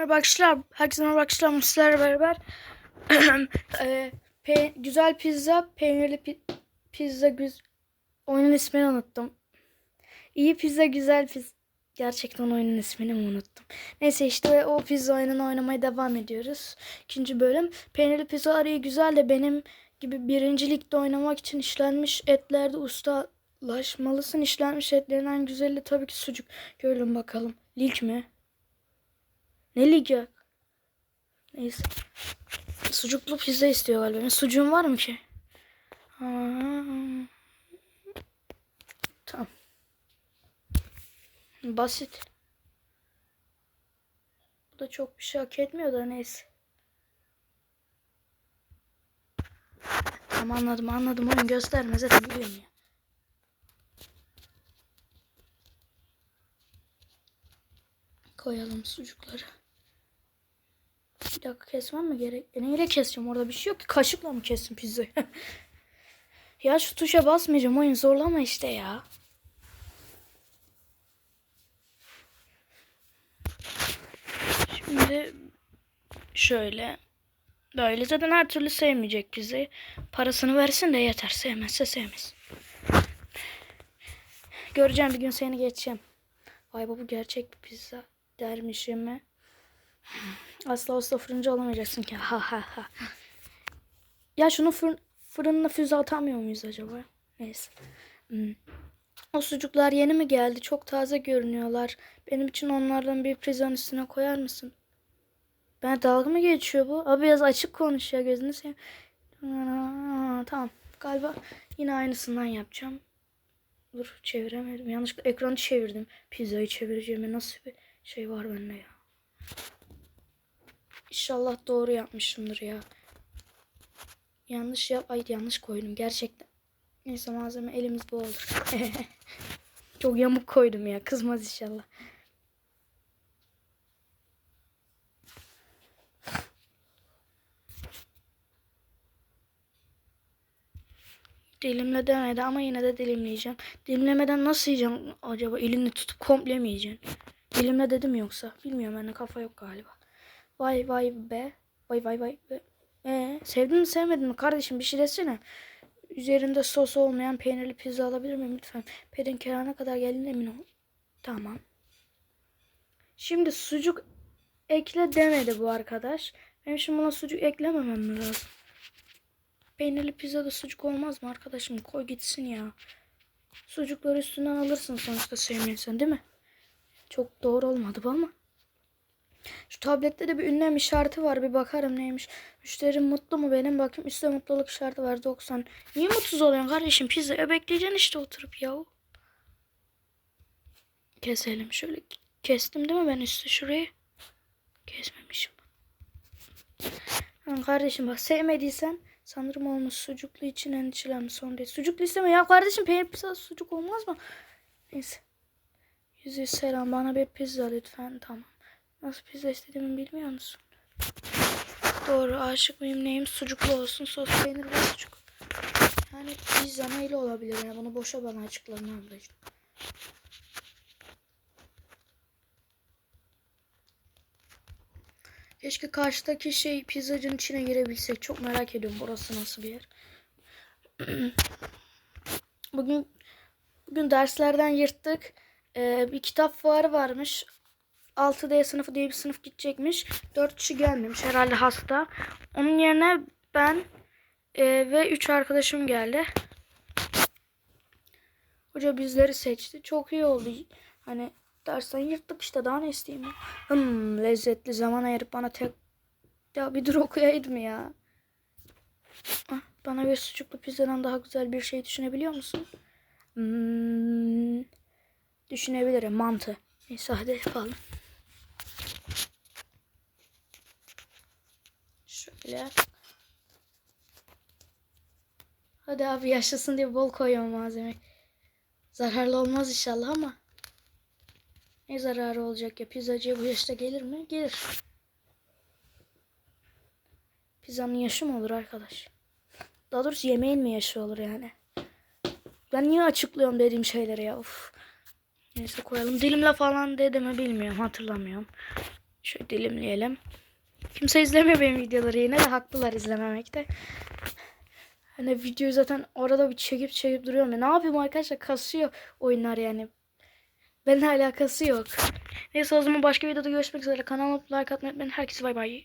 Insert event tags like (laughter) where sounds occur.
Merhaba arkadaşlar. Herkese merhaba arkadaşlar. Sizlerle beraber (clears throat) pe- güzel pizza, peynirli pi- pizza güz oyunun ismini unuttum. İyi pizza, güzel pizza. Gerçekten oyunun ismini mi unuttum? Neyse işte o pizza oyununu oynamaya devam ediyoruz. İkinci bölüm. Peynirli pizzalar iyi güzel de benim gibi birinci ligde oynamak için işlenmiş etlerde ustalaşmalısın. İşlenmiş etlerin en güzeli tabii ki sucuk. Görelim bakalım. Lig mi? Ne ligi? Neyse. Sucuklu pizza istiyor galiba. Benim sucuğum var mı ki? Ha. Tamam. Basit. Bu da çok bir şey hak etmiyor da neyse. Tamam anladım anladım. Oyun gösterme zaten biliyorum ya. Koyalım sucukları. Bir dakika kesmem mi gerek? E neyle keseceğim orada bir şey yok ki. Kaşıkla mı kessin pizzayı? (laughs) ya şu tuşa basmayacağım oyun zorlama işte ya. Şimdi şöyle böyle zaten her türlü sevmeyecek pizzayı. Parasını versin de yeter. Sevmezse sevmez. Göreceğim bir gün seni geçeceğim. Vay bu gerçek bir pizza dermişim. Asla usta fırıncı olamayacaksın ki. Ha ha ha. Ya şunu fırın, fırınına füze atamıyor muyuz acaba? Neyse. Hmm. O sucuklar yeni mi geldi? Çok taze görünüyorlar. Benim için onlardan bir pizzanın üstüne koyar mısın? Ben dalga mı geçiyor bu? Abi biraz açık konuş ya gözünü seveyim. Tamam. Galiba yine aynısından yapacağım. Dur çeviremedim. Yanlışlıkla ekranı çevirdim. Pizzayı çevireceğime nasıl bir şey var bende ya. İnşallah doğru yapmışımdır ya. Yanlış yap. Ay yanlış koydum gerçekten. Neyse malzeme elimiz bu oldu. (laughs) Çok yamuk koydum ya. Kızmaz inşallah. Dilimle demedi ama yine de dilimleyeceğim. Dilimlemeden nasıl yiyeceğim acaba? Elini tutup komple mi yiyeceksin? Dilimle dedim yoksa. Bilmiyorum bende kafa yok galiba. Vay vay be. Vay vay vay be. Ee, sevdin mi sevmedin mi kardeşim bir şey desene. Üzerinde sos olmayan peynirli pizza alabilir miyim lütfen? Pedin kerana kadar gelin emin ol. Tamam. Şimdi sucuk ekle demedi bu arkadaş. Benim şimdi buna sucuk eklememem lazım. Peynirli pizzada sucuk olmaz mı arkadaşım? Koy gitsin ya. Sucukları üstünden alırsın sonuçta sevmiyorsan değil mi? Çok doğru olmadı bu ama. Şu tablette de bir ünlem işareti var. Bir bakarım neymiş. Müşterim mutlu mu benim? Bakayım üstte mutluluk işareti var 90. Niye mutsuz oluyorsun kardeşim? Pizza bekleyeceksin işte oturup yahu. Keselim şöyle. Kestim değil mi ben üstü şurayı? Kesmemişim. Lan kardeşim bak sevmediysen sanırım olmuş sucuklu için endişelenme son değil. Sucuklu isteme ya kardeşim peynir pizza sucuk olmaz mı? Neyse. Yüzü selam bana bir pizza lütfen tamam. Nasıl pizza istediğimi bilmiyor musun? Doğru aşık mıyım neyim sucuklu olsun sos peynir ve sucuk. Yani pizza neyle olabilir yani bunu boşa bana açıkla ne ablacığım. Keşke karşıdaki şey pizzacının içine girebilsek. Çok merak ediyorum burası nasıl bir yer. (clears throat) bugün bugün derslerden yırttık. Ee, bir kitap fuarı varmış. 6D sınıfı diye bir sınıf gidecekmiş. 4 kişi gelmemiş. Herhalde hasta. Onun yerine ben e, ve 3 arkadaşım geldi. Hoca bizleri seçti. Çok iyi oldu. Hani dersten yırttık işte daha ne isteyeyim. Hmm, lezzetli zaman ayırıp bana tek ya bir dur okuyaydım ya. Ah, Bana bir sucuklu pizzadan daha güzel bir şey düşünebiliyor musun? Hmm, düşünebilirim. Mantı. Neyse hadi yapalım. Şöyle. Hadi abi yaşasın diye bol koyuyorum malzeme. Zararlı olmaz inşallah ama. Ne zararı olacak ya? Pizzacıya bu yaşta gelir mi? Gelir. Pizzanın yaşı mı olur arkadaş? Daha doğrusu yemeğin mi yaşı olur yani? Ben niye açıklıyorum dediğim şeyleri ya? Of. Neyse koyalım. Dilimle falan dedi mi bilmiyorum. Hatırlamıyorum. Şöyle dilimleyelim. Kimse izlemiyor benim videoları yine de haklılar izlememekte. Hani videoyu zaten orada bir çekip çekip duruyorum. Ya. Ne yapayım arkadaşlar kasıyor oyunlar yani. Benimle alakası yok. Neyse o zaman başka videoda görüşmek üzere. Kanalıma like atmayı unutmayın. Herkese bay bay.